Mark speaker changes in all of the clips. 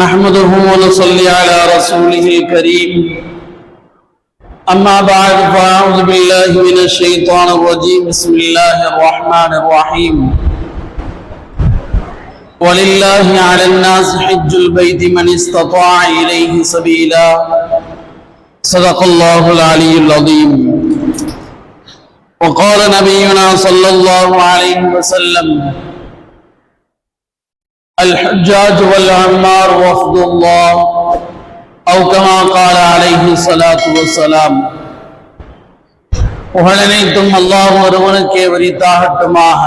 Speaker 1: نحمده ونصلي على رسوله الكريم. أما بعد فأعوذ بالله من الشيطان الرجيم. بسم الله الرحمن الرحيم. ولله على الناس حج البيت من استطاع إليه سبيلا. صدق الله العلي العظيم. وقال نبينا صلى الله عليه وسلم الحجاج والعمار وفد الله أو كما قال عليه الصلاة والسلام புகழனைத்தும் அல்லாஹ் ஒருவனுக்கே வரித்தாகட்டுமாக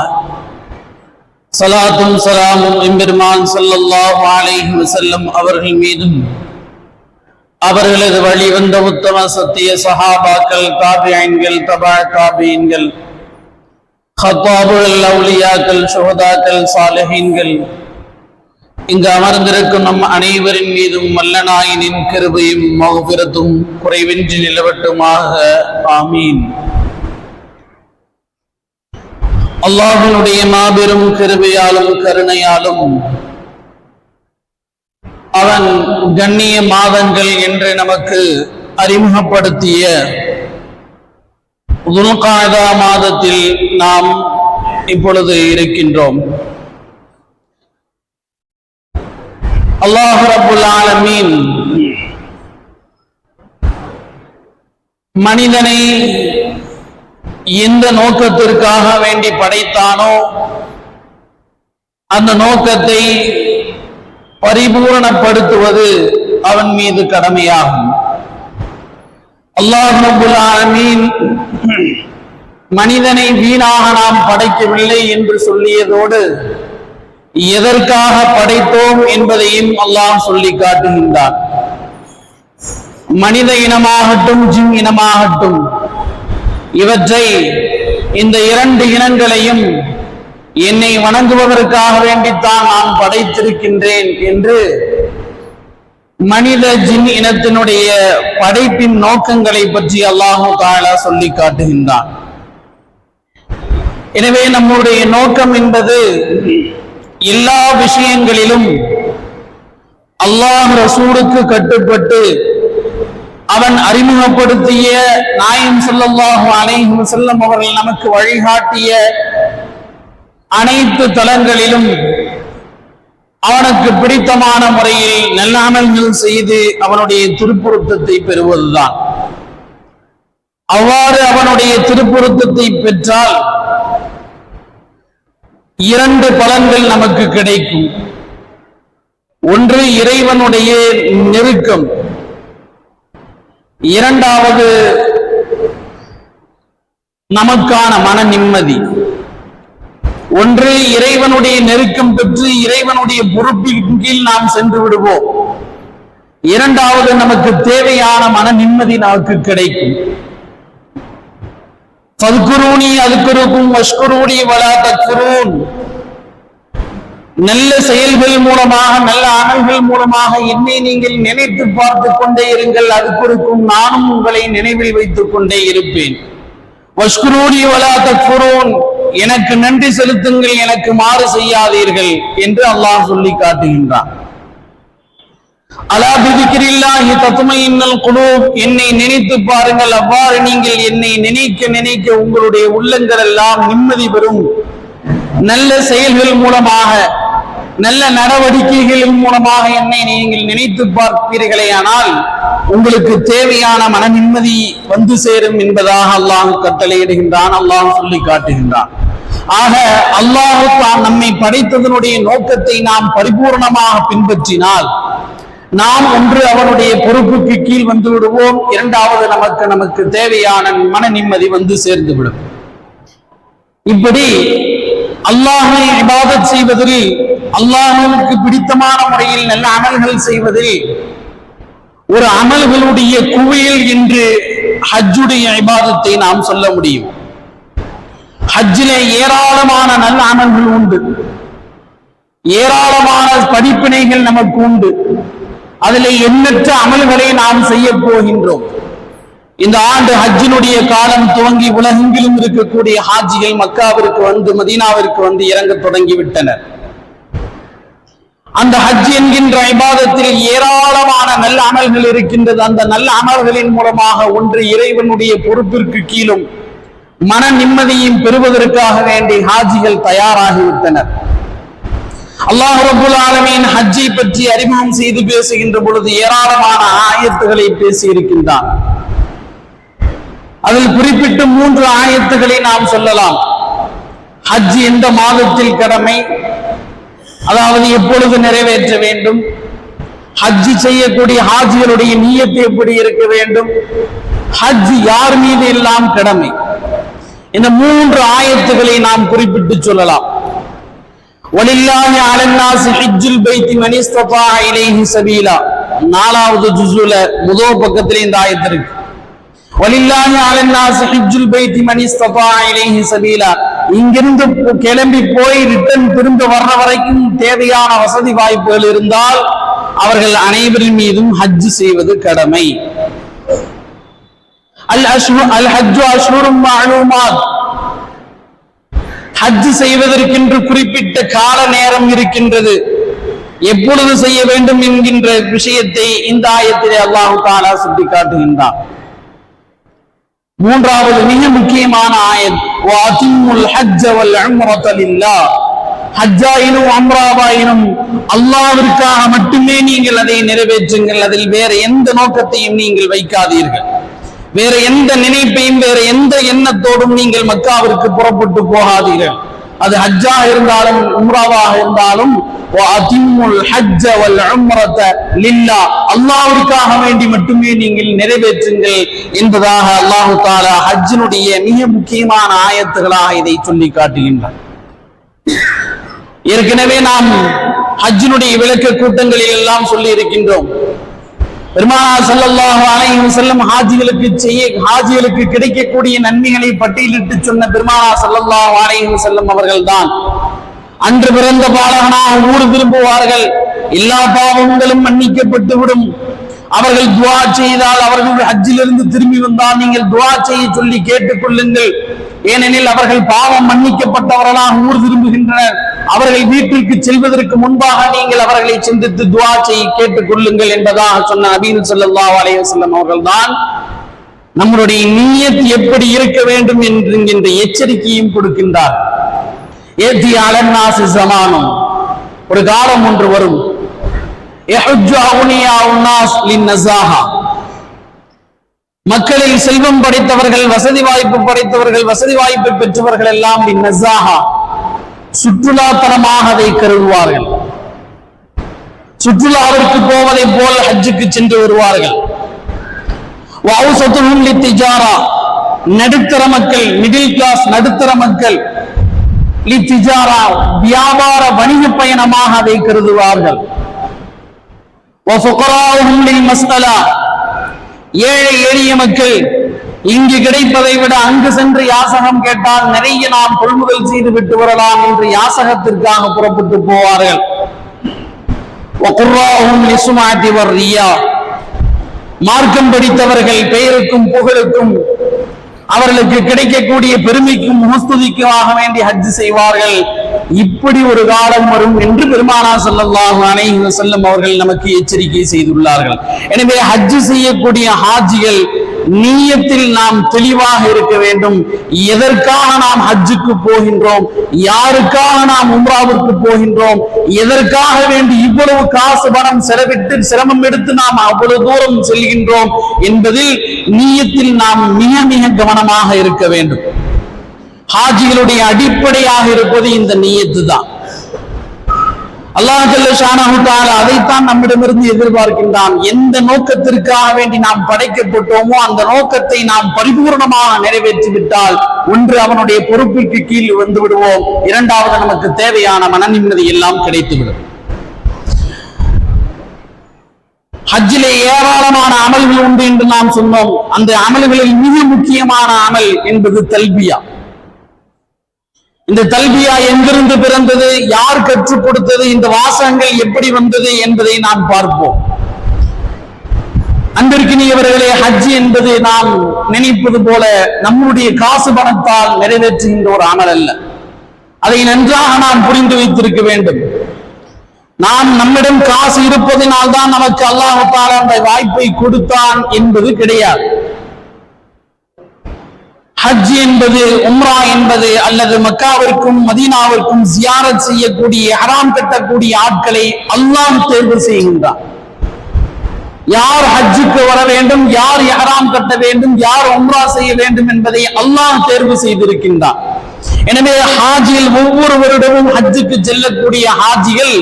Speaker 1: சலாத்தும் சலாமும் எம்பெருமான் ஸல்லல்லாஹு அலைஹி வஸல்லம் அவர்கள் மீதும் அவர்களது வழி வந்த உத்தம சத்திய சஹாபாக்கள் தாபியன்கள் தபா தாபியன்கள் ஹத்தாபுகள் அவுலியாக்கள் சுகதாக்கள் சாலஹீன்கள் இங்கு அமர்ந்திருக்கும் நம் அனைவரின் மீதும் மல்லநாயனின் கிருபையும் மகபிரத்தும் குறைவின்றி நிலவட்டுமாக. ஆமீன். அல்லாஹினுடைய மாபெரும் கிருபையாலும் கருணையாலும் அவன் கண்ணிய மாதங்கள் என்று நமக்கு அறிமுகப்படுத்திய துல்காதா மாதத்தில் நாம் இப்பொழுது இருக்கின்றோம். அல்லாஹ் ரபுல் ஆலமீன். மனிதனை எந்த நோக்கத்திற்காக வேண்டி படைத்தானோ அந்த நோக்கத்தை பரிபூரணப்படுத்துவது அவன் மீது கடமையாகும். அல்லாஹ் ரபுல் ஆலமீன் மனிதனை வீணாக நாம் படைக்கவில்லை என்று சொல்லியதோடு எதற்காக படைத்தோம் என்பதையும் அல்லாஹ் சொல்லி காட்டுகின்றான். மனித இனமாகட்டும் ஜிம் இனமாகட்டும் இவற்றை இந்த இரண்டு இனங்களையும் என்னை வணங்குவதற்காக வேண்டித்தான் நான் படைத்திருக்கின்றேன் என்று மனித ஜின் இனத்தினுடைய படைப்பின் நோக்கங்களை பற்றி அல்லாஹு தாலா சொல்லி காட்டுகின்றான். எனவே நம்முடைய நோக்கம் என்பது எல்லா விஷயங்களிலும் அல்லாஹ் ரசூலுக்கு கட்டுப்பட்டு அவன் அறிமுகப்படுத்திய நாயம் ஸல்லல்லாஹு அலைஹி செல்லும் அவர்கள் நமக்கு வழிகாட்டிய அனைத்து தலங்களிலும் அவனுக்கு பிடித்தமான முறையில் நல்லாமல்கள் செய்து அவனுடைய திருப்பொருத்தத்தை பெறுவதுதான். அவ்வாறு அவனுடைய திருப்பொருத்தத்தை பெற்றால் இரண்டு பலன்கள் நமக்கு கிடைக்கும். ஒன்று இறைவனுடைய நெருக்கம். இரண்டாவது நமக்கான மன நிம்மதி. ஒன்று இறைவனுடைய நெருக்கம் பெற்று இறைவனுடைய பொறுப்பின் கீழ் நாம் சென்று விடுவோம். இரண்டாவது நமக்கு தேவையான மன நிம்மதி நமக்கு கிடைக்கும். ஃபத்குரூனி அதுக்குருக்கும் வஷ்குருணி வலா தக்ஃபுரூன் நல்ல செயல்கள் மூலமாக நல்ல அமல்கள் மூலமாக என்னை நீங்கள் நினைத்து பார்த்து கொண்டே இருங்கள். அதுக்குருக்கும் நானும் உங்களை நினைவில் வைத்துக் கொண்டே இருப்பேன். வஷ்குரூனி வலா தக்ஃபுரூன். எனக்கு நன்றி செலுத்துங்கள் எனக்கு மாறு செய்யாதீர்கள் என்று அல்லாஹ் சொல்லி காட்டுகின்றான். அலா தத்துமையின்னல் குலூப். என்னை நினைத்து பாருங்கள் அவ்வாறு நீங்கள் என்னை நினைக்க நினைக்க உங்களுடைய உள்ளங்கள் எல்லாம் நிம்மதி பெறும். நல்ல செயல்கள் மூலமாக நல்ல நடவடிக்கைகள் மூலமாக என்னை நீங்கள் நினைத்து பார்ப்பீர்களே ஆனால் உங்களுக்கு தேவையான மன நிம்மதி வந்து சேரும் என்பதாக அல்லாஹ் கட்டளையிடுகின்றான் அல்லாஹ் சொல்லி காட்டுகின்றான். ஆக அல்லாஹு நம்மை படைத்ததனுடைய நோக்கத்தை நாம் பரிபூர்ணமாக பின்பற்றினால் நாம் ஒன்று அவனுடைய பொறுப்புக்கு கீழ் வந்து விடுவோம். இரண்டாவது நமக்கு நமக்கு தேவையான மன நிம்மதி வந்து சேர்ந்து விடும். இப்படி அல்லாஹை இபாதத் செய்வதில் அல்லாஹனுக்கு பிடித்தமான முறையில் நல்ல அமல்கள் செய்வதில் ஒரு அமல்களுடைய குவியல் என்று ஹஜ்ஜுடைய இபாதத்தை நாம் சொல்ல முடியும். ஹஜ்ஜிலே ஏராளமான நல்ல அமல்கள் உண்டு. ஏராளமான படிப்பினைகள் நமக்கு உண்டு. அதிலே எண்ணற்ற அமல்களை நாம் செய்ய போகின்றோம். இந்த ஆண்டு ஹஜ்ஜினுடைய காலம் துவங்கி உலகெங்கிலும் இருக்கக்கூடிய ஹாஜிகள் மக்காவிற்கு வந்து மதீனாவிற்கு வந்து இறங்க தொடங்கி விட்டனர் அந்த ஹஜ் என்கின்ற இபாதத்தில் ஏராளமான நல்ல அமல்கள் இருக்கின்றது. அந்த நல்ல அமல்களின் மூலமாக ஒன்று இறைவனுடைய பொறுப்பிற்கு கீழும் மன நிம்மதியும் பெறுவதற்காக வேண்டி ஹாஜிகள் தயாராகிவிட்டனர். அல்லாஹ் ரபுல் ஆலமின் ஹஜ்ஜை பற்றி அறிமுகம் செய்து பேசுகின்ற பொழுது ஏராளமான ஆயத்துகளை பேசி இருக்கின்றான் அதில் குறிப்பிட்டு மூன்று ஆயத்துகளை நாம் சொல்லலாம். ஹஜ் எந்த மாதத்தில் கடமை? அதாவது எப்பொழுது நிறைவேற்ற வேண்டும்? ஹஜ் செய்யக்கூடிய ஹாஜிகளுடைய நீயத்து எப்படி இருக்க வேண்டும்? ஹஜ் யார் மீது எல்லாம் கடமை? இந்த மூன்று ஆயத்துகளை நாம் குறிப்பிட்டு சொல்லலாம். வலில்லாஹி அலன்னாசி ஹஜ்ஜுல் பைத்தி மன் இஸ்ததா இலைஹி சபீலா நாலாவது ஜுசுல முதல் பக்கத்துல இந்த ஆயத்து இருக்கு வலில்லாஹி அலன்னாசி ஹஜ்ஜுல் பைத்தி மன் இலைஹி சபீலா இங்கிருந்து கிளம்பி போய் ரிட்டர்ன் திரும்ப வர்ற வரைக்கும் தேவையான வசதி வாய்ப்புகள் இருந்தால் அவர்கள் அனைவரின் மீதும் ஹஜ் செய்வது கடமை அல் அஷ்ஹு அல் ஹஜ்ஜு அஷ்ஹுரும் மஅலூமாத் ஹஜ் செய்வதற்கென்று குறிப்பிட்ட கால நேரம் இருக்கின்றது. எப்பொழுது செய்ய வேண்டும் என்கின்ற விஷயத்தை இந்த ஆயத்திலே அல்லாஹு தாலா சுட்டி காட்டுகின்றான் மூன்றாவது மிக முக்கியமான ஆயத் ஹஜ்ஜாயினும் அம்ராவாயினும் அல்லாவிற்காக மட்டுமே நீங்கள் அதை நிறைவேற்றுங்கள். அதில் வேற எந்த நோக்கத்தையும் நீங்கள் வைக்காதீர்கள். வேற எந்த நினைப்பையும் வேற எந்த எண்ணத்தோடும் நீங்கள் மக்காவிற்கு புறப்பட்டு போகாதீர்கள். அது ஹஜ்ஜா இருந்தாலும் உம்ராவாக இருந்தாலும் அல்லாவிற்காக வேண்டி மட்டுமே நீங்கள் நிறைவேற்றுங்கள் என்பதாக அல்லாஹு தாலா ஹஜ்ஜினுடைய மிக முக்கியமான ஆயத்துகளாக இதை சொல்லி காட்டுகின்றார் ஏற்கனவே நாம் ஹஜ்ஜினுடைய விளக்க கூட்டங்களில் எல்லாம் சொல்லி இருக்கின்றோம் பெருமானா சல்லல்லாஹு அலைஹி வஸல்லம் ஹாஜிகளுக்கு செய்ய ஹாஜிகளுக்கு கிடைக்கக்கூடிய நன்மைகளை பட்டியலிட்டு சொன்ன பெருமானா சல்லல்லாஹு அலைஹி வஸல்லம் அவர்கள்தான். அன்று பிறந்த பாலகனாக ஊர் திரும்புவார்கள். எல்லா பாவங்களும் மன்னிக்கப்பட்டு விடும் அவர்கள் துவா செய்தால் அவர்கள் ஹஜ்ஜிலிருந்து திரும்பி வந்தால் நீங்கள் துவா செய்ய சொல்லி கேட்டுக்கொள்ளுங்கள் ஏனெனில் அவர்கள் பாவம் மன்னிக்கப்பட்டவர்களாக ஊர் திரும்புகின்றனர். அவர்கள் வீட்டிற்கு செல்வதற்கு முன்பாக நீங்கள் அவர்களை சிந்தித்து துவா செய்ய கேட்டுக் கொள்ளுங்கள் என்பதாக சொன்ன அபீன் ஸல்லல்லாஹு அலைஹி வஸல்லம் அவர்கள்தான் நம்மளுடைய நீயத் எப்படி இருக்க வேண்டும்? என்கின்ற எச்சரிக்கையும் கொடுக்கின்றார். ஏத்தி அலன்னாசி சமானம் ஒரு காலம் ஒன்று வரும். அவுனியா மக்களில் செல்வம் படைத்தவர்கள் வசதி வாய்ப்பு படைத்தவர்கள் வசதி வாய்ப்பு பெற்றவர்கள் எல்லாம் சுற்றுலாத்தனமாக அதை கருதுவார்கள். சுற்றுலாவிற்கு போவதை போல் ஹஜ்ஜுக்கு சென்று வருவார்கள். லித்திஜாரா நடுத்தர மக்கள் மிடில் கிளாஸ் நடுத்தர மக்கள் லித்திஜாரா வியாபார வணிக பயணமாக அதை கருதுவார்கள். ஏழை எளிய மக்கள் இங்கு கிடைப்பதை விட அங்கு சென்று யாசகம் கேட்டால் நிறைய நாம் கொள்முதல் செய்து விட்டு வரலாம் என்று யாசகத்திற்காக புறப்பட்டு போவார்கள். மார்க்கம் படித்தவர்கள் பெயருக்கும் புகழுக்கும் அவர்களுக்கு கிடைக்கக்கூடிய பெருமைக்கும் முகஸ்துதிக்குமாக வேண்டி ஹஜ் செய்வார்கள். இப்படி ஒரு காலம் வரும் என்று பெருமானா ஸல்லல்லாஹு அனைவரும் செல்லும் அவர்கள் நமக்கு எச்சரிக்கை செய்துள்ளார்கள். எனவே ஹஜ் செய்யக்கூடிய ஹாஜிகள் நீயத்தில் நாம் தெளிவாக இருக்க வேண்டும். எதற்காக நாம் ஹஜ்ஜுக்கு போகின்றோம்? யாருக்காக நாம் உம்ராவிற்கு போகின்றோம்? எதற்காக வேண்டி இவ்வளவு காசு பணம் செலவிட்டு சிரமம் எடுத்து நாம் அவ்வளவு தூரம் செல்கின்றோம்? என்பதில் நீயத்தில் நாம் மிக மிக கவனமாக இருக்க வேண்டும். ஹாஜிகளுடைய அடிப்படையாக இருப்பது இந்த நீயத்து தான் அல்லாஹ் ஜல்ல அதைத்தான் நம்மிடமிருந்து எதிர்பார்க்கின்றான். எந்த நோக்கத்திற்காக வேண்டி நாம் படைக்கப்பட்டோமோ அந்த நோக்கத்தை நாம் பரிபூர்ணமாக நிறைவேற்றி விட்டால் ஒன்று அவனுடைய பொறுப்புக்கு கீழ் வந்து விடுவோம். இரண்டாவது நமக்கு தேவையான மன நிம்மதி எல்லாம் கிடைத்துவிடும். ஹஜ்ஜிலே ஏராளமான அமல்கள் உண்டு என்று நாம் சொன்னோம். அந்த அமல்களில் மிக முக்கியமான அமல் என்பது தல்பியா. இந்த தல்பியா எங்கிருந்து பிறந்தது? யார் கற்றுக் கொடுத்தது? இந்த வாசகங்கள் எப்படி வந்தது என்பதை நாம் பார்ப்போம். அன்பிற்கினியவர்களே ஹஜ் என்பது நாம் நினைப்பது போல நம்முடைய காசு பணத்தால் நிறைவேற்றுகின்ற ஒரு அமல் அல்ல. அதை நன்றாக நாம் புரிந்து வைத்திருக்க வேண்டும். நாம் நம்மிடம் காசு இருப்பதனால்தான் நமக்கு அல்லாஹால அந்த வாய்ப்பை கொடுத்தான் என்பது கிடையாது. ஹஜ் என்பது உம்ரா என்பது அல்லது மக்காவிற்கும் மதீனாவிற்கும் ஜியாரத் செய்யக்கூடிய ஹராம் கட்டக்கூடிய ஆட்களை அல்லாஹ் தேர்வு செய்கின்றான். யார் ஹஜ்ஜுக்கு வர வேண்டும் யார் இஹ்ராம் கட்ட வேண்டும் யார் உம்ரா செய்ய வேண்டும் என்பதை அல்லாஹ் தேர்வு செய்திருக்கின்றான். எனவே ஹாஜியில் ஒவ்வொரு வருடமும் ஹஜ்ஜுக்கு செல்லக்கூடிய ஹாஜிகள்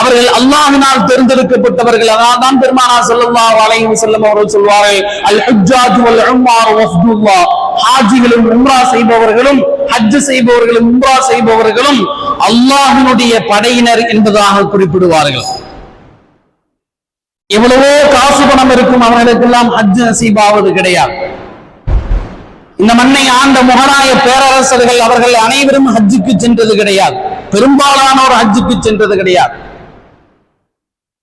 Speaker 1: அவர்கள் அல்லாஹினால் தேர்ந்தெடுக்கப்பட்டவர்கள். அதான் தான் பெருமானா ஸல்லல்லாஹு அலைஹி செல்லும் அவர்கள் சொல்வார்கள் அல் ஹஜ்ஜாஜ் வல் உம்மார் ஹாஜிகளும் உம்ரா செய்பவர்களும் ஹஜ் செய்பவர்களும் உம்ரா செய்பவர்களும் அல்லாஹினுடைய படையினர் என்பதாக குறிப்பிடுவார்கள். எவ்வளவோ காசு பணம் இருக்கும் அவர்களுக்கெல்லாம் ஹஜ் நசீபாவது கிடையாது. இந்த மண்ணை ஆண்ட முகலாய பேரரசர்கள் அவர்கள் அனைவரும் ஹஜ்ஜுக்கு சென்றது கிடையாது. பெரும்பாலானோர் ஹஜ்ஜுக்கு சென்றது கிடையாது.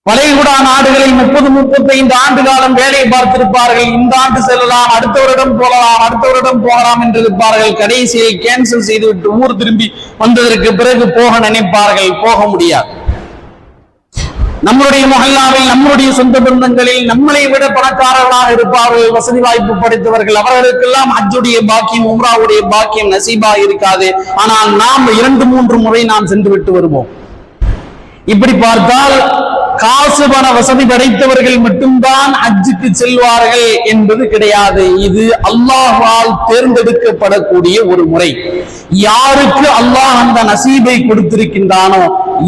Speaker 1: வளைகுடா நாடுகளில் முப்பது முப்பத்தைந்து ஆண்டு காலம் வேலை பார்த்திருப்பார்கள். இந்த ஆண்டு செல்லலாம் அடுத்த வருடம் போகலாம் அடுத்த வருடம் போகலாம் என்று இருப்பார்கள் கடைசியை கேன்சல் செய்துவிட்டு ஊர் திரும்பி வந்ததற்கு பிறகு போக நினைப்பார்கள் போக முடியாது. நம்மளுடைய மொஹல்லாவில் நம்மளுடைய சொந்த பந்தங்களில் நம்மளை விட பணக்காரர்களாக இருப்பார்கள். வசதி வாய்ப்பு படைத்தவர்கள் அவர்களுக்கெல்லாம் அஜுடைய பாக்கியம் உம்ராவுடைய பாக்கியம் நசீபா இருக்காது. ஆனால் நாம் இரண்டு மூன்று முறை நாம் சென்று விட்டு வருவோம். இப்படி பார்த்தால் காசு பண வசதி படைத்தவர்கள் மட்டும்தான் அஜிக்கு செல்வார்கள் என்பது கிடையாது. இது அல்லாஹால் தேர்ந்தெடுக்கப்படக்கூடிய ஒரு முறை. யாருக்கு அல்லாஹ் அந்த நசீபை கொடுத்திருக்கின்றானோ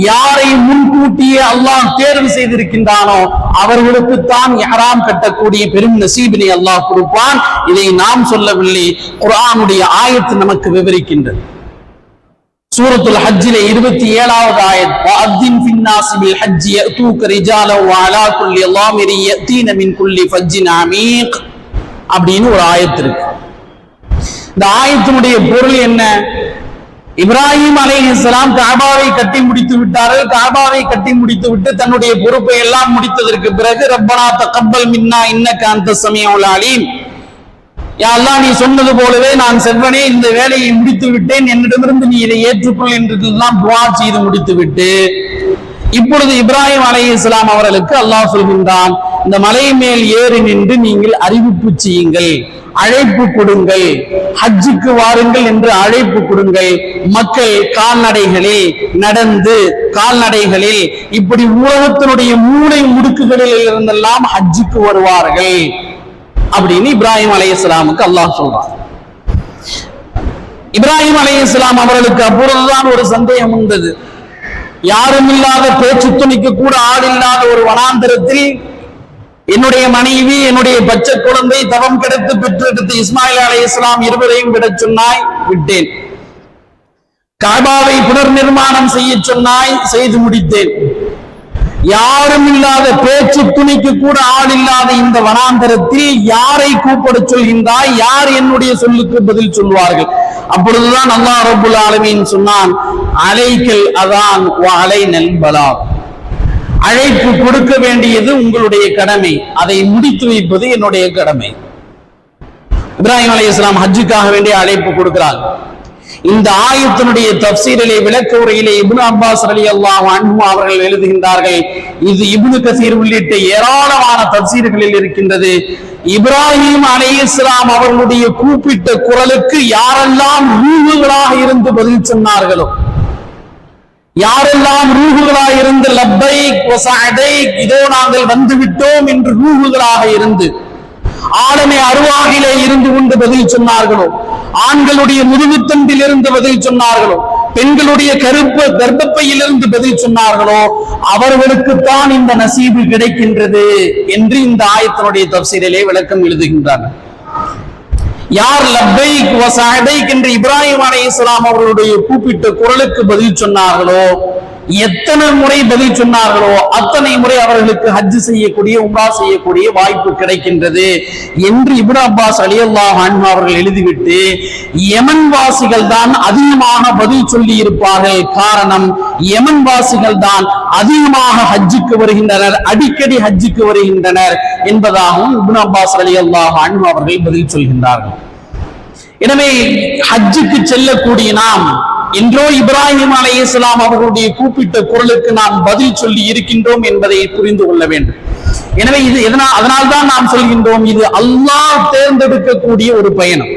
Speaker 1: யாரை முன்கூட்டியே அல்லாஹ் தேர்வு செய்திருக்கின்றானோ அவர்களுக்கு தான் யாராம் கட்டக்கூடிய பெரும் நசீபினை அல்லாஹ் கொடுப்பான். இதை நாம் சொல்லவில்லை. குரானுடைய ஆயத்து நமக்கு விவரிக்கின்றது. சூரத்துல் ஹஜ்ஜில இருபத்தி ஏழாவது ஆயத் வஅத்தின் ஃபின்னாஸி பில் ஹஜ்ஜி யஅதூக ரிஜாலன் வ அலா குல்லி லாமிரி யஅதீன மின் குல்லி ஃபஜ்ஜின் அமீக். அப்படின்னு ஒரு ஆயத் இருக்கு. இந்த ஆயத்தினுடைய பொருள் என்ன? இப்ராஹிம் அலைஹிஸ்ஸலாம் காபாவை கட்டி முடித்து விட்டார்கள். காபாவை கட்டி முடித்து விட்டு தன்னுடைய பொறுப்பை எல்லாம் முடித்ததற்கு பிறகு ரப்பனா தகப்பல் மின்னா இன்ன காந்த சமயம் அலீம். யா அல்லாஹ் நீ சொன்னது போலவே நான் செவ்வனே இந்த வேலையை முடித்து விட்டேன். என்னிடமிருந்து நீ இதை ஏற்றுக்கொள் என்று துவா செய்து முடித்து விட்டு இப்பொழுது இப்ராஹிம் அலை இஸ்லாம் அவர்களுக்கு அல்லாஹ் சொல்கின்றான் இந்த மலை மேல் ஏறி நின்று நீங்கள் அறிவிப்பு செய்யுங்கள் அழைப்பு கொடுங்கள் ஹஜ்ஜுக்கு வாருங்கள் என்று அழைப்பு கொடுங்கள். மக்கள் கால்நடைகளில் நடந்து கால்நடைகளில் இப்படி உலகத்தினுடைய மூளை முடுக்குகளில் இருந்தெல்லாம் ஹஜ்ஜுக்கு வருவார்கள். அப்படின்னு இப்ராஹிம் அலைஹிஸ்ஸலாமுக்கு அல்லாஹ் சொல்றான். இப்ராஹிம் அலைஹிஸ்ஸலாம் அவர்களுக்கு அப்பொழுதுதான் ஒரு சந்தேகம் உண்டது யாரும் இல்லாத பேச்சு துணிக்கு கூட ஆள் இல்லாத ஒரு வனாந்தரத்தில் என்னுடைய மனைவி என்னுடைய பச்சை குழந்தை தவம் கிடைத்து பெற்றெடுத்து இஸ்மாயில் அலை இஸ்லாம் இருவரையும் விடச் சொன்னாய் விட்டேன். காபாவை புனர் நிர்மாணம் செய்ய சொன்னாய் செய்து முடித்தேன். யாரும் இல்லாத பேச்சு துணிக்கு கூட ஆள் இல்லாத இந்த வனாந்தரத்தில் யாரை கூப்பிடச் சொல்கின்றாய்? யார் என்னுடைய சொல்லுக்கு பதில் சொல்வார்கள்? அப்பொழுதுதான் அல்லா ரபுல் ஆலமின் சொன்னான் அலைக்கல் அதான் அலை நல்பலா அழைப்பு கொடுக்க வேண்டியது உங்களுடைய கடமை. அதை முடித்து வைப்பது என்னுடைய கடமை. இப்ராஹிம் அலி இஸ்லாம் ஹஜ்ஜுக்காக வேண்டிய அழைப்பு கொடுக்கிறார்கள் இந்த ஆயத்தினுடைய தப்சீரிலே விளக்க உரையிலே இபுன் அப்பாஸ் அலி அல்லாஹ் அன்பும் அவர்கள் எழுதுகின்றார்கள் இது இபுனு கசீர் உள்ளிட்ட ஏராளமான தப்சீர்களில் இருக்கின்றது. இப்ராஹிம் அலை இஸ்லாம் அவர்களுடைய கூப்பிட்ட குரலுக்கு யாரெல்லாம் ரூகுகளாக இருந்து பதில் சொன்னார்களோ? யாரெல்லாம் ரூகுகளாக இருந்து லப்பை இதோ நாங்கள் வந்து விட்டோம் என்று ரூகுகளாக இருந்து ஆளுமை அருவாகிலே இருந்து கொண்டு பதில் சொன்னார்களோ? ஆண்களுடைய முதுகுத்தண்டில் இருந்து பதில் சொன்னார்களோ? பெண்களுடைய கருப்பு கர்ப்பப்பையில் இருந்து பதில் சொன்னார்களோ? அவர்களுக்குத்தான் இந்த நசீபு கிடைக்கின்றது என்று இந்த ஆயத்தினுடைய தப்சீரிலே விளக்கம் எழுதுகின்றார்கள் யார் லப்பை என்று இப்ராஹிம் அலை இஸ்லாம் அவர்களுடைய கூப்பிட்ட குரலுக்கு பதில் சொன்னார்களோ? எத்தனை முறை பதில் சொன்னார்களோ அத்தனை முறை அவர்களுக்கு ஹஜ் செய்யக்கூடிய உம்ரா செய்யக்கூடிய வாய்ப்பு கிடைக்கின்றது என்று இப்ரா அப்பாஸ் அலி அல்லாஹ் அவர்கள் எழுதிவிட்டு யமன் வாசிகள் தான் அதிகமாக பதில் சொல்லி இருப்பார்கள். காரணம் யமன் வாசிகள் தான் அதிகமாக ஹஜ்ஜுக்கு வருகின்றனர் அடிக்கடி ஹஜ்ஜுக்கு வருகின்றனர் என்பதாகவும் இப்னு அப்பாஸ் அலி அல்லாஹ் அவர்கள் பதில் சொல்கின்றார்கள். எனவே ஹஜ்ஜுக்கு செல்லக்கூடிய நாம் என்றோ இப்ராஹிம் அலை இஸ்லாம் அவர்களுடைய கூப்பிட்ட குரலுக்கு நாம் பதில் சொல்லி இருக்கின்றோம் என்பதை புரிந்து கொள்ள வேண்டும். எனவே இது எதனால் அதனால்தான் நாம் சொல்கின்றோம் இது அல்லாஹ் தேர்ந்தெடுக்கக்கூடிய ஒரு பயணம்.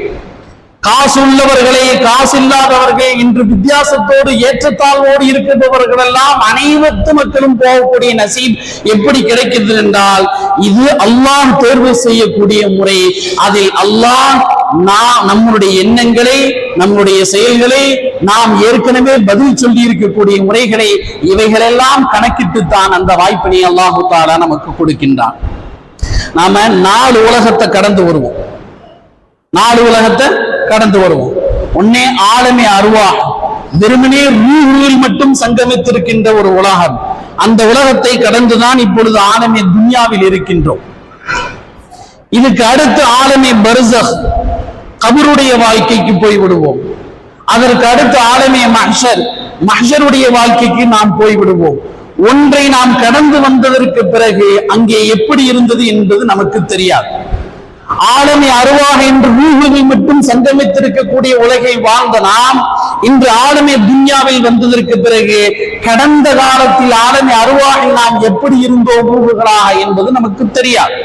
Speaker 1: காசு உள்ளவர்களே காசு இல்லாதவர்களே இன்று வித்தியாசத்தோடு ஏற்றத்தாழ்வோடு இருக்கின்றவர்கள் எல்லாம் அனைவத்து மக்களும் போகக்கூடிய நசீப் எப்படி கிடைக்கிறது என்றால் இது அல்லாஹ் தேர்வு செய்யக்கூடிய முறை. அதில் அல்லாஹ் நாம் நம்முடைய எண்ணங்களை நம்முடைய செயல்களை நாம் ஏற்கனவே பதில் சொல்லி இருக்கக்கூடிய முறைகளை இவைகளெல்லாம் கணக்கிட்டுத்தான் அந்த வாய்ப்பினை அல்லாஹு தாலா நமக்கு கொடுக்கின்றான். நாம நாலு உலகத்தை கடந்து வருவோம். நாலு உலகத்தை கடந்து வருவோம். ஒன்னே ஆளுமை அருவா வெறுமனே ரூஹில் மட்டும் சங்கமித்திருக்கின்ற ஒரு உலகம். அந்த உலகத்தை கடந்துதான் இப்பொழுது ஆளுமை துன்யாவில் இருக்கின்றோம். இதுக்கு அடுத்து ஆலமே பர்சக் கபருடைய வாழ்க்கைக்கு போய் விடுவோம் அதற்கு அடுத்து ஆலமே மஹர் மஹருடைய வாழ்க்கைக்கு நாம் போய் விடுவோம் ஒன்றை நாம் கடந்து வந்ததற்கு பிறகு அங்கே எப்படி இருந்தது என்பது நமக்கு தெரியாது. ஆளுமை அருவாக என்று ரூஹுவில் மட்டும் சங்கமித்திருக்கக்கூடிய உலகை வாழ்ந்த நாம் இன்று ஆளுமை துன்யாவில் வந்ததற்கு பிறகு கடந்த காலத்தில் ஆளுமை அருவாக நாம் எப்படி இருந்தோம் ரூஹுகளாக என்பது நமக்கு தெரியாது.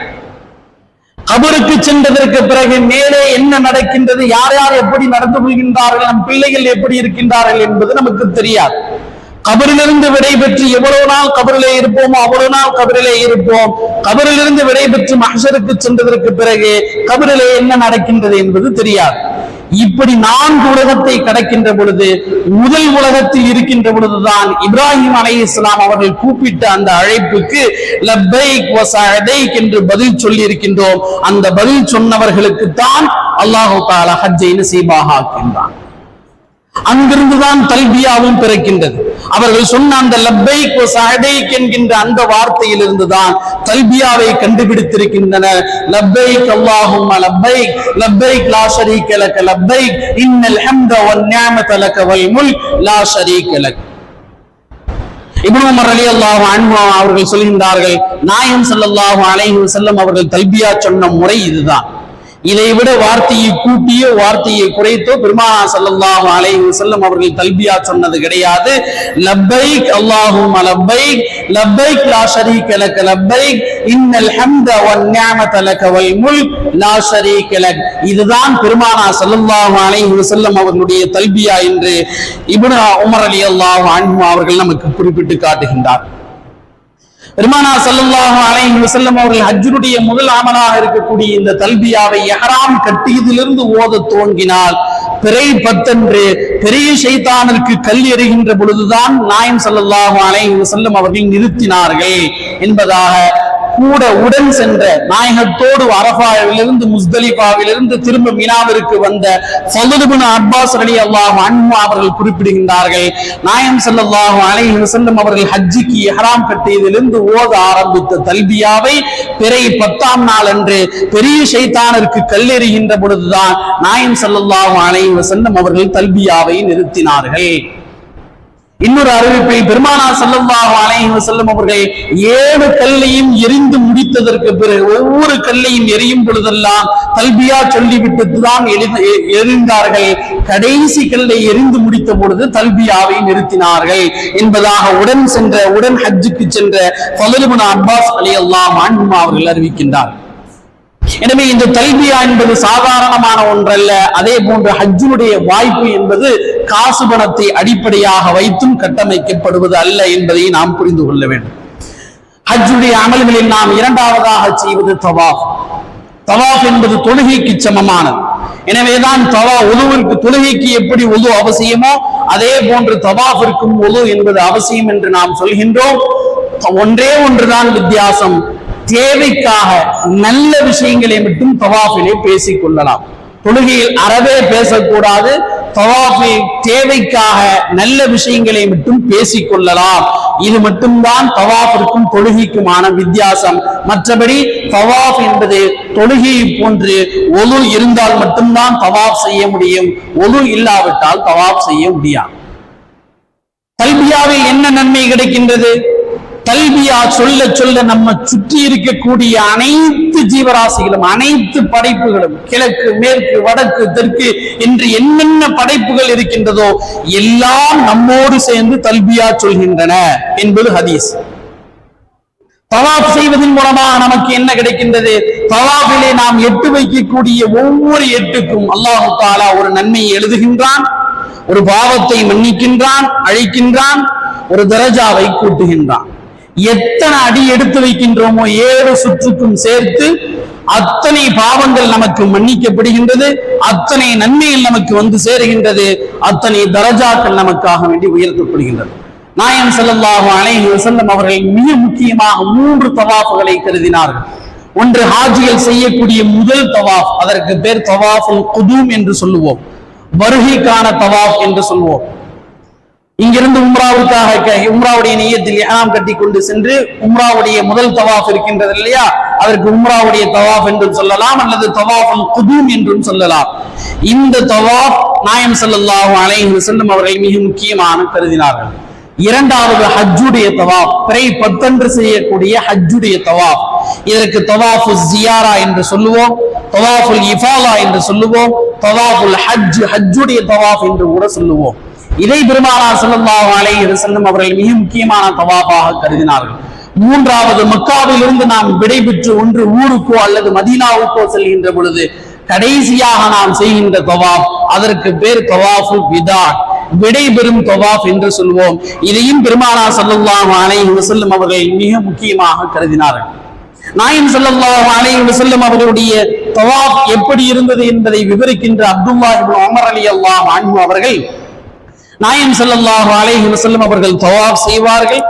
Speaker 1: கபருக்கு சென்றதற்கு பிறகு மேலே என்ன நடக்கின்றது? யார் யார் எப்படி நடந்து கொள்கின்றார்கள்? நம் பிள்ளைகள் எப்படி இருக்கின்றார்கள் என்பது நமக்கு தெரியாது. கபரிலிருந்து விடை பெற்று எவ்வளவு நாள் கபரிலே இருப்போமோ அவ்வளவு நாள் கபரிலே இருப்போம். கபரிலிருந்து விடை பெற்று சென்றதற்கு பிறகு கபரிலே என்ன நடக்கின்றது என்பது தெரியாது. இப்படி நான்கு உலகத்தை கடக்கின்ற பொழுது முதல் உலகத்தில் இருக்கின்ற பொழுதுதான் இப்ராஹிம் அலை இஸ்லாம் அவர்கள் கூப்பிட்ட அந்த அழைப்புக்கு லப்பைக் என்று பதில் சொல்லி இருக்கின்றோம் அந்த பதில் சொன்னவர்களுக்கு தான் அல்லாஹு தாலா ஹஜ்ஜை நசீபாக ஆக்கின்றான். அங்கிருந்துதான் தல்பியாவும் பிறக்கின்றது. அவர்கள் சொன்ன அந்த லப்பைக் சஹதைக் என்கின்ற அந்த வார்த்தையில் இருந்துதான் தல்பியாவை கண்டுபிடித்திருக்கின்றனர் லப்பைக் அல்லாஹும்ம லப்பைக் லப்பைக் லா ஷரீக லக லப்பைக் இன்னல் ஹம்த வன் நிஅமத லக வல் முல்க் லா ஷரீக லக். இப்னு உமர் ரலியல்லாஹு அன்ஹு அவர்கள் சொல்கின்றார்கள் நாயம் ஸல்லல்லாஹு அலைஹி வஸல்லம் அவர்கள் தல்பியா சொன்ன முறை இதுதான். இதை விட வார்த்தையை கூட்டியோ வார்த்தையை குறைத்தோ பெருமானா சல்லாஹ் அலைஹி செல்லும் அவர்கள் தல்பியா சொன்னது கிடையாது. லப்பைக் அல்லாஹும் லப்பைக் லப்பைக் லா ஷரீக லக லப்பைக் இன்னல் ஹம்த வன் நிஅமத லக வல் முல்க் லா ஷரீக லக். இதுதான் பெருமானா சல்லல்லாஹு அலைஹி வஸல்லம் அவர்களுடைய தல்பியா என்று இப்னு உமர் ரலியல்லாஹு அன்ஹு அவர்கள் நமக்கு குறிப்பிட்டு காட்டுகின்றார். பெருமானா ஸல்லல்லாஹு அலைஹி வஸல்லம் அவர்கள் ஹஜ்ஜுடைய முதல் அமலாக இருக்கக்கூடிய இந்த தல்பியாவை இஹ்ராம் கட்டியதிலிருந்து ஓத துவங்கினால் பிறை பத்தன்று பெரிய சைத்தானிற்கு கல் எறிகின்ற பொழுதுதான் நாயம் ஸல்லல்லாஹு அலைஹி வஸல்லம் அவர்கள் நிறுத்தினார்கள் என்பதாக கூட உடன் சென்ற நாயகத்தோடு அரபாவிலிருந்து முஸ்தலிபாவிலிருந்து திரும்ப மினாவிற்கு வந்த சல்லுபின் அப்பாஸ் அலி அல்லாஹ் அன்பு அவர்கள் குறிப்பிடுகின்றார்கள் நாயம் ஸல்லல்லாஹு அலை செல்லும் அவர்கள் ஹஜ்ஜிக்கு எஹராம் கட்டியதிலிருந்து ஓத ஆரம்பித்த தல்பியாவை பிறை பத்தாம் நாள் அன்று பெரிய ஷைத்தானிற்கு கல்லெறிகின்ற பொழுதுதான் நாயம் ஸல்லல்லாஹு அலை செல்லும் அவர்கள் தல்பியாவை நிறுத்தினார்கள். இன்னொரு அறிவிப்பில் பெருமானா செல்லவாக அலைஹி செல்லும் அவர்கள் ஏழு கல்லையும் எரிந்து முடித்ததற்கு பிறகு ஒவ்வொரு கல்லையும் எரியும் பொழுதெல்லாம் தல்பியா சொல்லிவிட்டு தான் எ- எரிந்தார்கள். கடைசி கல்லை எரிந்து முடித்த பொழுது தல்பியாவை நிறுத்தினார்கள் என்பதாக உடன் சென்ற உடன் ஹஜ்ஜுக்கு சென்ற ஃபதுலுபின் அப்பாஸ் அலி அல்லாஹ் அவர்கள் அறிவிக்கின்றார். எனவே இந்த தல்பியா என்பது சாதாரணமான ஒன்றல்ல. அதே போன்று ஹஜ்ஜுடைய வாய்ப்பு என்பது காசு பணத்தை அடிப்படையாக வைத்தும் கட்டமைக்கப்படுவது அல்ல என்பதை நாம் புரிந்து கொள்ள வேண்டும். ஹஜ்ஜுடைய அமல்களில் நாம் இரண்டாவதாக செய்வது தவாஃப். தவாஃப் என்பது தொழுகைக்கு சமமானது. எனவேதான் தவா உதுவிற்கு தொழுகைக்கு எப்படி உது அவசியமோ அதே போன்று தவாஃபிற்கும் உது என்பது அவசியம் என்று நாம் சொல்கின்றோம். ஒன்றே ஒன்றுதான் வித்தியாசம். தேவைக்காக நல்ல விஷயங்களை மட்டும் தவாஃபிலே பேசிக் கொள்ளலாம் தொழுகையில் அறவே பேசக்கூடாது தவாஃபி தேவைக்காக நல்ல விஷயங்களை மட்டும் பேசிக் கொள்ளலாம் இது மட்டும்தான் தவாஃபிற்கும் தொழுகைக்குமான வித்தியாசம். மற்றபடி தவாஃப் என்பது தொழுகையை போன்று ஒலு இருந்தால் மட்டும்தான் தவாஃப் செய்ய முடியும். ஒலு இல்லாவிட்டால் தவாஃப் செய்ய முடியாது. கல்வியாவில் என்ன நன்மை கிடைக்கின்றது? கல்வியா சொல்ல சொல்ல நம்ம சுற்றி இருக்கக்கூடிய அனைத்து ஜீவராசிகளும் அனைத்து படைப்புகளும் கிழக்கு மேற்கு வடக்கு தெற்கு என்று என்னென்ன படைப்புகள் இருக்கின்றதோ எல்லாம் நம்மோடு சேர்ந்து தல்பியா சொல்கின்றன என்பது ஹதீஸ். தவாப் செய்வதன் மூலமாக நமக்கு என்ன கிடைக்கின்றது? தவாபிலே நாம் எட்டு வைக்கக்கூடிய ஒவ்வொரு எட்டுக்கும் அல்லாஹு தாலா ஒரு நன்மையை எழுதுகின்றான் ஒரு பாவத்தை மன்னிக்கின்றான் அழிக்கின்றான் ஒரு தரஜாவை கூட்டுகின்றான். எத்தனை அடி எடுத்து வைக்கின்றோமோ ஏழு சுற்றுக்கும் சேர்த்து அத்தனை பாவங்கள் நமக்கு மன்னிக்கப்படுகின்றது அத்தனை நன்மைகள் நமக்கு வந்து சேருகின்றது அத்தனை தரஜாக்கள் நமக்காக வேண்டி உயர்த்தப்படுகின்றது. நாயம் செல்லல்லாகும் அலைஹி செல்லும் அவர்கள் மிக முக்கியமாக மூன்று தவாஃப்களை கருதினார்கள். ஒன்று ஹாஜிகள் செய்யக்கூடிய முதல் தவாஃப் அதற்கு பேர் தவாஃபுல் குதூம் என்று சொல்லுவோம். வருகைக்கான தவாஃப் என்று சொல்லுவோம். இங்கிருந்து உம்ராவுக்காக க- உம்ராவுடைய நியத்தில் இஹ்ராம் கட்டி கொண்டு சென்று உம்ராவுடைய முதல் தவாஃப் இருக்கின்றது இல்லையா? அதற்கு உம்ராவுடைய தவாஃப் என்றும் சொல்லலாம் அல்லது தவாஃபுல் குதூம் என்றும் சொல்லலாம். இந்த தவாஃப் நாயம் ஸல்லல்லாஹு அலைஹி செல்லும் அவர்கள் மிக முக்கியமான கருதினார்கள். இரண்டாவது ஹஜ்ஜுடைய தவாப் பிறை பத்தன்று செய்யக்கூடிய ஹஜ்ஜுடைய தவாப் இதற்கு தவாஃபு ஜியாரா என்று சொல்லுவோம் தவாஃபுல் இஃபாலா என்று சொல்லுவோம் தவாஃபுல் ஹஜ் ஹஜ்ஜுடைய தவாஃப் என்று கூட சொல்லுவோம். இதை பெருமானார் செல்லும் அலைஹி செல்லும் அவர்கள் மிக முக்கியமான தவாபாக கருதினார்கள். மூன்றாவது மக்காவிலிருந்து நாம் விடைபெற்று ஒன்று ஊருக்கோ அல்லது மதீனாவுக்கோ செல்கின்ற பொழுது கடைசியாக நாம் செய்கின்ற தவாப் அதற்கு பேர் தவாஃபு விதா விடைபெறும் தவாஃப் என்று சொல்வோம். இதையும் பெருமானா ஸல்லல்லாஹு அலைஹி வஸல்லம் அவர்கள் மிக முக்கியமாக கருதினார்கள். நாயம் ஸல்லல்லாஹு அலைஹி வஸல்லம் அவர்களுடைய தவாஃப் எப்படி இருந்தது என்பதை விவரிக்கின்ற அப்துல்லா இப்னு உமர் ரலியல்லாஹு அன்ஹு அவர்கள் நாயம் செல்லல்லாஹு அலைஹி வசல்லம் அவர்கள் தவாப் செய்வார்கள்.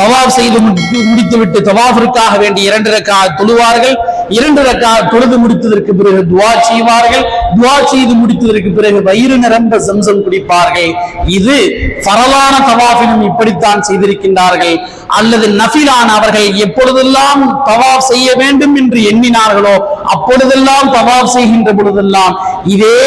Speaker 1: தவாப் செய்து முடித்து முடித்துவிட்டு தவாஃபிற்காக வேண்டி இரண்டு ரக்கா தொழுவார்கள். இரண்டு ரக்கா தொழுது முடித்ததற்கு பிறகு துவா செய்வார்கள். துவா செய்து முடித்ததற்கு பிறகு வயிறு நிரம்ப சம்சம் குடிப்பார்கள். இது ஃபரலான தவாஃபினும் இப்படித்தான் செய்திருக்கின்றார்கள். அல்லது நஃபிலான அவர்கள் எப்பொழுதெல்லாம் தவாஃப் செய்ய வேண்டும் என்று எண்ணினார்களோ அப்பொழுதெல்லாம் தவாஃப் செய்கின்ற பொழுதெல்லாம் இதே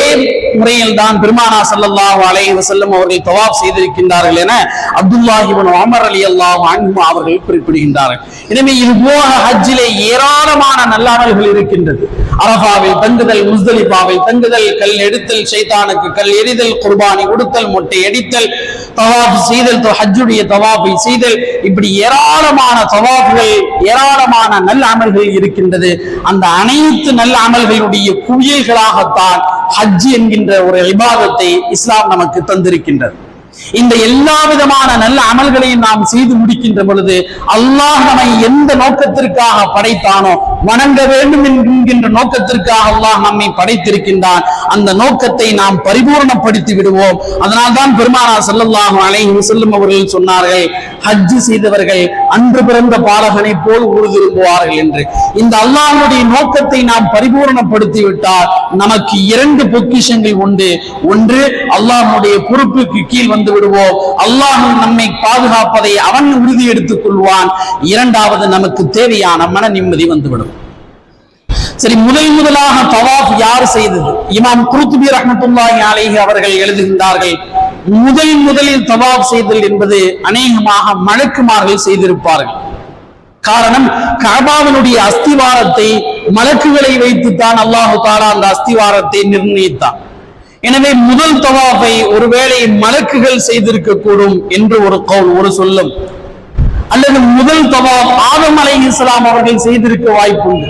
Speaker 1: முறையில் தான் பெருமானா ஸல்லல்லாஹு அலைஹி வஸல்லம் அவர்கள் தவாப் செய்திருக்கின்றார்கள் என அப்துல்லாஹி இப்னு உமர் ரலியல்லாஹு அன்ஹு அவர்கள் குறிப்பிடுகின்றார்கள். எனவே இது போக ஹஜ்ஜிலே ஏராளமான நல்லாமல்கள் இருக்கின்றது. அரஃபாவில் தங்குதல் முஸ்தலிஃபாவில் தங்குதல் கல் எடுத்தல் சைதானுக்கு கல் எரிதல் குர்பானி உடுத்தல் மொட்டை அடித்தல் தவாஃப் செய்தல் ஹஜ்ஜுடைய தவாஃபை செய்தல். இப்படி ஏராளமான தவாஃப்கள் ஏராளமான நல்ல அமல்கள் இருக்கின்றது. அந்த அனைத்து நல்ல அமல்களுடைய குவியல்களாகத்தான் ஹஜ் என்கின்ற ஒரு விவாதத்தை இஸ்லாம் நமக்கு தந்திருக்கின்றது. இந்த எல்லா விதமான நல்ல அமல்களையும் நாம் செய்து முடிக்கின்ற பொழுது அல்லாஹ் நம்மை எந்த நோக்கத்திற்காக படைத்தானோ வணங்க வேண்டும் என்கின்ற நோக்கத்திற்காக அல்லாஹ் நம்மை படைத்திருக்கின்றான். அந்த நோக்கத்தை நாம் பரிபூர்ணப்படுத்தி விடுவோம். அதனால்தான் பெருமானா ஸல்லல்லாஹு அலைஹி செல்லும் அவர்கள் சொன்னார்கள் ஹஜ்ஜு செய்தவர்கள் அன்று பிறந்த பாலகனை போல் உறுதிரும்புவார்கள் என்று. இந்த அல்லாஹ்வுடைய நோக்கத்தை நாம் பரிபூர்ணப்படுத்தி விட்டால் நமக்கு இரண்டு பொக்கிஷங்கள் உண்டு. ஒன்று அல்லாஹ்வுடைய பொறுப்புக்கு கீழ் வந்து விடுவோம். அல்லாஹ் நம்மை பாதுகாப்பதை அவன் உறுதி எடுத்துக் கொள்வான். இரண்டாவது நமக்கு தேவையான மன நிம்மதி வந்துவிடும். சரி முதல் முதலாக தவாப் யார் செய்தது? இமாம் குருத்துபி ரஹமத்துல்லாஹி அலைஹி அவர்கள் எழுதுகின்றார்கள் முதல் முதலில் தவாப் செய்தல் என்பது அநேகமாக மலக்குமார்கள் செய்திருப்பார்கள். காரணம் கபாவினுடைய அஸ்திவாரத்தை மலக்குகளை வைத்துத்தான் அல்லாஹு தாரா அந்த அஸ்திவாரத்தை நிர்ணயித்தான். எனவே முதல் தவாஃபை ஒருவேளை மலக்குகள் செய்திருக்க கூடும் என்று ஒரு கவுல் ஒரு சொல்லும். அல்லது முதல் தவாப் ஆதம் அலை இஸ்லாம் அவர்கள் செய்திருக்க வாய்ப்புண்டு.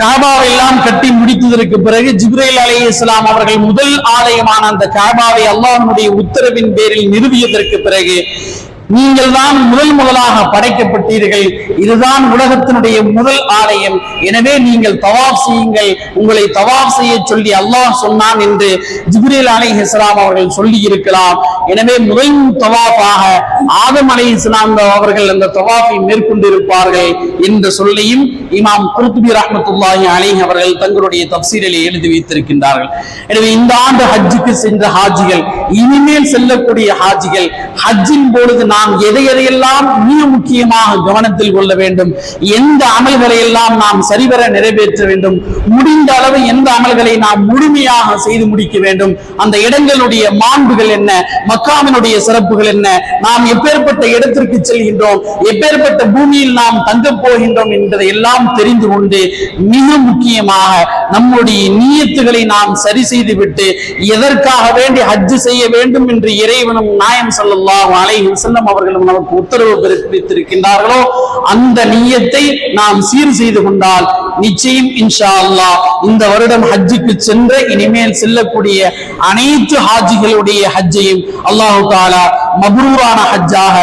Speaker 1: காபாவை எல்லாம் கட்டி முடித்ததற்கு பிறகு ஜிப்ரேல் அலை இஸ்லாம் அவர்கள் முதல் ஆலயமான அந்த காபாவை அல்லாஹனுடைய உத்தரவின் பேரில் நிறுவியதற்கு பிறகு நீங்கள் தான் முதல் முதலாக படைக்கப்பட்டீர்கள். இதுதான் உலகத்தினுடைய முதல் ஆலயம். எனவே நீங்கள் தவாப் செய்யுங்கள். உங்களை தவாப் செய்ய சொல்லி அல்லாஹ் சொன்னான் என்று ஜிப்ரீல் அலைஹிஸ்ஸலாம் அவர்கள் சொல்லி இருக்கலாம் எனவே முதல் தவாஃபாக ஆதம் அலைஹிஸ்ஸலாம் அவர்கள் அந்த தவாஃபை மேற்கொண்டிருப்பார்கள் என்ற சொல்லையும் இமாம் குருத்துபி ரஹமத்துல்லாஹி அலை அவர்கள் தங்களுடைய தப்சீரில் எழுதி வைத்திருக்கின்றார்கள். எனவே இந்த ஆண்டு ஹஜ்ஜுக்கு சென்ற ஹாஜிகள் இனிமேல் செல்லக்கூடிய ஹாஜிகள் ஹஜ்ஜின் பொழுது நாம் எதை எதையெல்லாம் மிக முக்கியமாக கவனத்தில் கொள்ள வேண்டும் எந்த அமல்களை எல்லாம் நாம் சரிவர நிறைவேற்ற வேண்டும் முடிந்த அளவு எந்த அமல்களை நாம் முழுமையாக செய்து முடிக்க வேண்டும் அந்த இடங்களுடைய மாண்புகள் என்ன மக்காவினுடைய சிறப்புகள் என்ன நாம் எப்பேற்பட்ட இடத்திற்கு செல்கின்றோம் எப்பேற்பட்ட பூமியில் நாம் தங்க போகின்றோம் என்பதை எல்லாம் தெரிந்து கொண்டு மிக முக்கியமாக நம்முடைய நீயத்துகளை நாம் சரி செய்து விட்டு எதற்காக வேண்டி ஹஜ் செய்ய வேண்டும் என்று இறைவனும் நாயம் சொல்லலாம் அலைஹி வஸல்லம் அவர்களும் நமக்கு உத்தரவு பிறப்பித்திருக்கின்றார்களோ அந்த நீயத்தை நாம் சீர் செய்து கொண்டால் நிச்சயம் இன்ஷா அல்லாஹ். இந்த வருடம் ஹஜ்ஜுக்கு சென்ற இனிமேல் செல்லக்கூடிய அனைத்து ஹாஜிகளுடைய ஹஜ்ஜையும் அல்லாஹு தாலா மப்ரூரான ஹஜ்ஜாக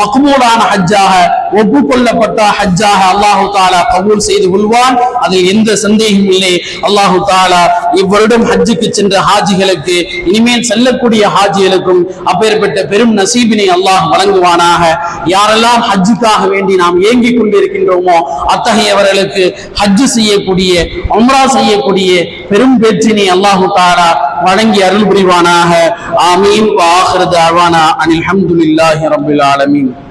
Speaker 1: மக்மூலான ஹஜ்ஜாக ஒப்புக்கொள்ளப்பட்ட ஹஜ்ஜாக அல்லாஹு தாலா கபூல் செய்து கொள்வான். அதில் எந்த சந்தேகமும் இல்லை. அல்லாஹு தாலா இவ்வருடம் ஹஜ்ஜுக்கு சென்ற ஹாஜிகளுக்கு இனிமேல் செல்லக்கூடிய ஹாஜிகளுக்கும் அப்பேற்பட்ட பெரும் நசீபினை அல்லாஹ் வழங்குவானாக. யாரெல்லாம் ஹஜ்ஜுக்காக வேண்டி நாம் ஏங்கிக் கொண்டிருக்கின்றோமோ அத்தகையவர்களுக்கு ஹஜ்ஜு செய்யக்கூடிய உம்ரா செய்யக்கூடிய பெரும் பேச்சினை அல்லாஹு தாலா வழங்கி அருள் புரிவானாக. ஆமீன். வாஹிரு தாவானா அனில் ஹம்துலில்லாஹி ரபுல் ஆலமீன்.